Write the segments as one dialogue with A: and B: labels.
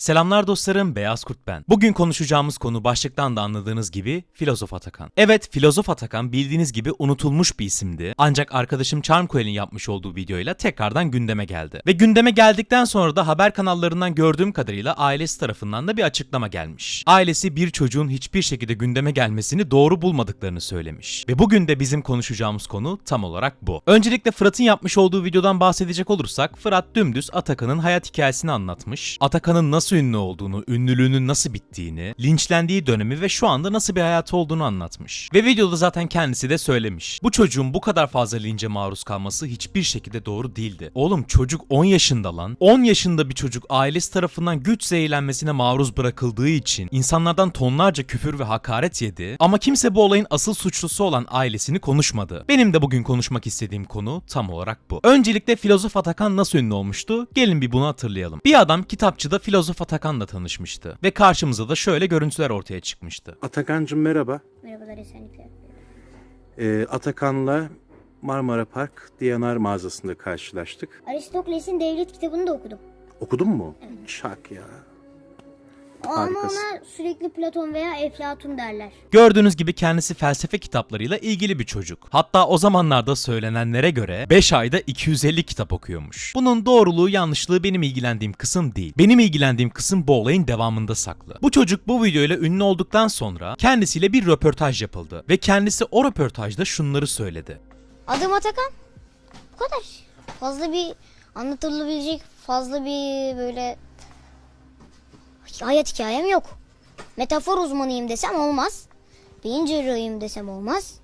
A: Selamlar dostlarım, Beyaz Kurt ben. Bugün konuşacağımız konu başlıktan da anladığınız gibi Filozof Atakan. Evet, Filozof Atakan bildiğiniz gibi unutulmuş bir isimdi. Ancak arkadaşım Charmcoel'in yapmış olduğu videoyla tekrardan gündeme geldi. Ve gündeme geldikten sonra da haber kanallarından gördüğüm kadarıyla ailesi tarafından da bir açıklama gelmiş. Ailesi bir çocuğun hiçbir şekilde gündeme gelmesini doğru bulmadıklarını söylemiş. Ve bugün de bizim konuşacağımız konu tam olarak bu. Öncelikle Fırat'ın yapmış olduğu videodan bahsedecek olursak Fırat dümdüz Atakan'ın hayat hikayesini anlatmış. Atakan'ın nasıl ünlü olduğunu, ünlülüğünün nasıl bittiğini, linçlendiği dönemi ve şu anda nasıl bir hayatı olduğunu anlatmış. Ve videoda zaten kendisi de söylemiş. Bu çocuğun bu kadar fazla lince maruz kalması hiçbir şekilde doğru değildi. Oğlum çocuk 10 yaşında lan. 10 yaşında bir çocuk ailesi tarafından güç zehirlenmesine maruz bırakıldığı için insanlardan tonlarca küfür ve hakaret yedi. Ama kimse bu olayın asıl suçlusu olan ailesini konuşmadı. Benim de bugün konuşmak istediğim konu tam olarak bu. Öncelikle filozof Atakan nasıl ünlü olmuştu? Gelin bir bunu hatırlayalım. Bir adam kitapçıda filozof Atakan'la tanışmıştı ve karşımıza da şöyle görüntüler ortaya çıkmıştı.
B: Atakan'cığım merhaba.
C: Merhabalar esenlikler.
B: Ee, Atakan'la Marmara Park DNR mağazasında karşılaştık.
C: Aristoteles'in devlet kitabını da okudum.
B: Okudun mu? Şak ya.
C: Ama
B: Harikasın.
C: ona sürekli Platon veya Eflatun derler.
A: Gördüğünüz gibi kendisi felsefe kitaplarıyla ilgili bir çocuk. Hatta o zamanlarda söylenenlere göre 5 ayda 250 kitap okuyormuş. Bunun doğruluğu yanlışlığı benim ilgilendiğim kısım değil. Benim ilgilendiğim kısım bu olayın devamında saklı. Bu çocuk bu videoyla ünlü olduktan sonra kendisiyle bir röportaj yapıldı. Ve kendisi o röportajda şunları söyledi.
C: Adım Atakan. Bu kadar. Fazla bir anlatılabilecek fazla bir böyle hayat hikayem yok. Metafor uzmanıyım desem olmaz. Beyin cerrahıyım desem olmaz.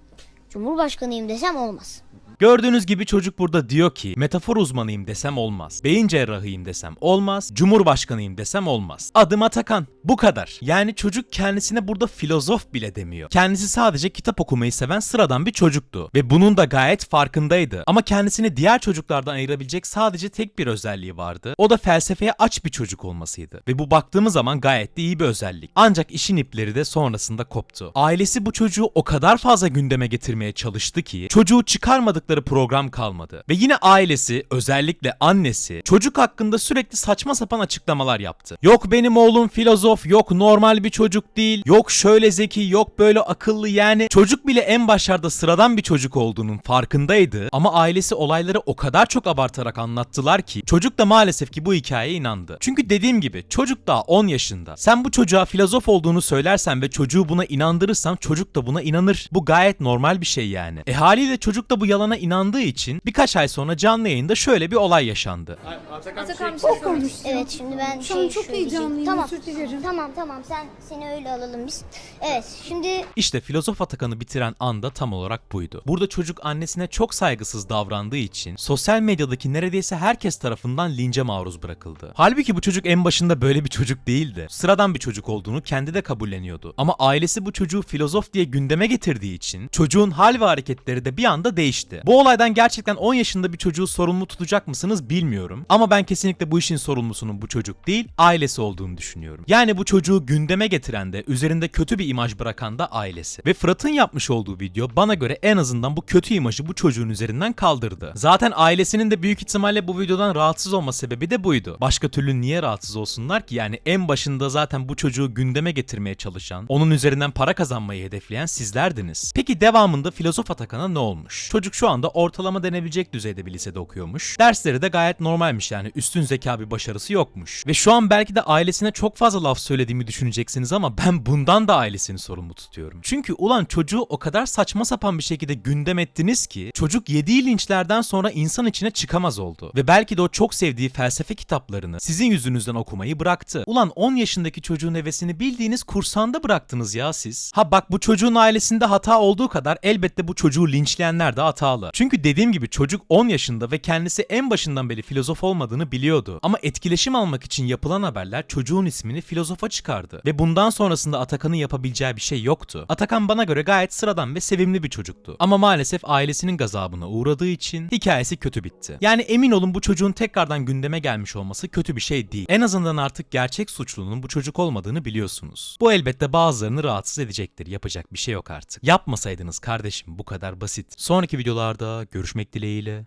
C: Cumhurbaşkanıyım desem olmaz.
A: Gördüğünüz gibi çocuk burada diyor ki metafor uzmanıyım desem olmaz. Beyin cerrahıyım desem olmaz. Cumhurbaşkanıyım desem olmaz. Adım Atakan. Bu kadar. Yani çocuk kendisine burada filozof bile demiyor. Kendisi sadece kitap okumayı seven sıradan bir çocuktu. Ve bunun da gayet farkındaydı. Ama kendisini diğer çocuklardan ayırabilecek sadece tek bir özelliği vardı. O da felsefeye aç bir çocuk olmasıydı. Ve bu baktığımız zaman gayet de iyi bir özellik. Ancak işin ipleri de sonrasında koptu. Ailesi bu çocuğu o kadar fazla gündeme getirmeye çalıştı ki çocuğu çıkarmadıkları program kalmadı. Ve yine ailesi özellikle annesi çocuk hakkında sürekli saçma sapan açıklamalar yaptı. Yok benim oğlum filozof, yok normal bir çocuk değil, yok şöyle zeki, yok böyle akıllı yani çocuk bile en başlarda sıradan bir çocuk olduğunun farkındaydı ama ailesi olayları o kadar çok abartarak anlattılar ki çocuk da maalesef ki bu hikayeye inandı. Çünkü dediğim gibi çocuk daha 10 yaşında. Sen bu çocuğa filozof olduğunu söylersen ve çocuğu buna inandırırsan çocuk da buna inanır. Bu gayet normal bir şey yani. E haliyle çocuk da bu yalana inandığı için birkaç ay sonra canlı yayında şöyle bir olay yaşandı.
D: Atakan bir şey sormak istiyorum.
C: Evet şimdi ben
D: Şu an
C: şey
D: çok
C: söyleyeceğim.
D: heyecanlıyım,
C: Tamam.
D: özür dilerim.
C: Tamam tamam sen seni öyle alalım biz. Evet şimdi
A: İşte filozof Atakan'ı bitiren anda tam olarak buydu. Burada çocuk annesine çok saygısız davrandığı için sosyal medyadaki neredeyse herkes tarafından lince maruz bırakıldı. Halbuki bu çocuk en başında böyle bir çocuk değildi. Sıradan bir çocuk olduğunu kendi de kabulleniyordu. Ama ailesi bu çocuğu filozof diye gündeme getirdiği için çocuğun hal ve hareketleri de bir anda değişti. Bu olaydan gerçekten 10 yaşında bir çocuğu sorumlu tutacak mısınız bilmiyorum. Ama ben kesinlikle bu işin sorumlusunun bu çocuk değil, ailesi olduğunu düşünüyorum. Yani bu çocuğu gündeme getiren de, üzerinde kötü bir imaj bırakan da ailesi. Ve Fırat'ın yapmış olduğu video bana göre en azından bu kötü imajı bu çocuğun üzerinden kaldırdı. Zaten ailesinin de büyük ihtimalle bu videodan rahatsız olma sebebi de buydu. Başka türlü niye rahatsız olsunlar ki? Yani en başında zaten bu çocuğu gündeme getirmeye çalışan, onun üzerinden para kazanmayı hedefleyen sizlerdiniz. Peki devamında filozof Atakan'a ne olmuş? Çocuk şu anda ortalama denebilecek düzeyde bir lisede okuyormuş. Dersleri de gayet normalmiş yani üstün zeka bir başarısı yokmuş. Ve şu an belki de ailesine çok fazla laf söylediğimi düşüneceksiniz ama ben bundan da ailesini sorumlu tutuyorum. Çünkü ulan çocuğu o kadar saçma sapan bir şekilde gündem ettiniz ki çocuk yediği linçlerden sonra insan içine çıkamaz oldu. Ve belki de o çok sevdiği felsefe kitaplarını sizin yüzünüzden okumayı bıraktı. Ulan 10 yaşındaki çocuğun hevesini bildiğiniz kursanda bıraktınız ya siz. Ha bak bu çocuğun ailesinde hata olduğu kadar elbette bu çocuğu linçleyenler de hatalı. Çünkü dediğim gibi çocuk 10 yaşında ve kendisi en başından beri filozof olmadığını biliyordu. Ama etkileşim almak için yapılan haberler çocuğun ismini filozofa çıkardı. Ve bundan sonrasında Atakan'ın yapabileceği bir şey yoktu. Atakan bana göre gayet sıradan ve sevimli bir çocuktu. Ama maalesef ailesinin gazabına uğradığı için hikayesi kötü bitti. Yani emin olun bu çocuğun tekrardan gündeme gelmiş olması kötü bir şey değil. En azından artık gerçek suçlunun bu çocuk olmadığını biliyorsunuz. Bu elbette bazılarını rahatsız edecektir. Yapacak bir şey yok artık. Yapmasaydınız kardeşim bu kadar basit. Sonraki videolarda görüşmek dileğiyle.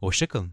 A: Hoşçakalın.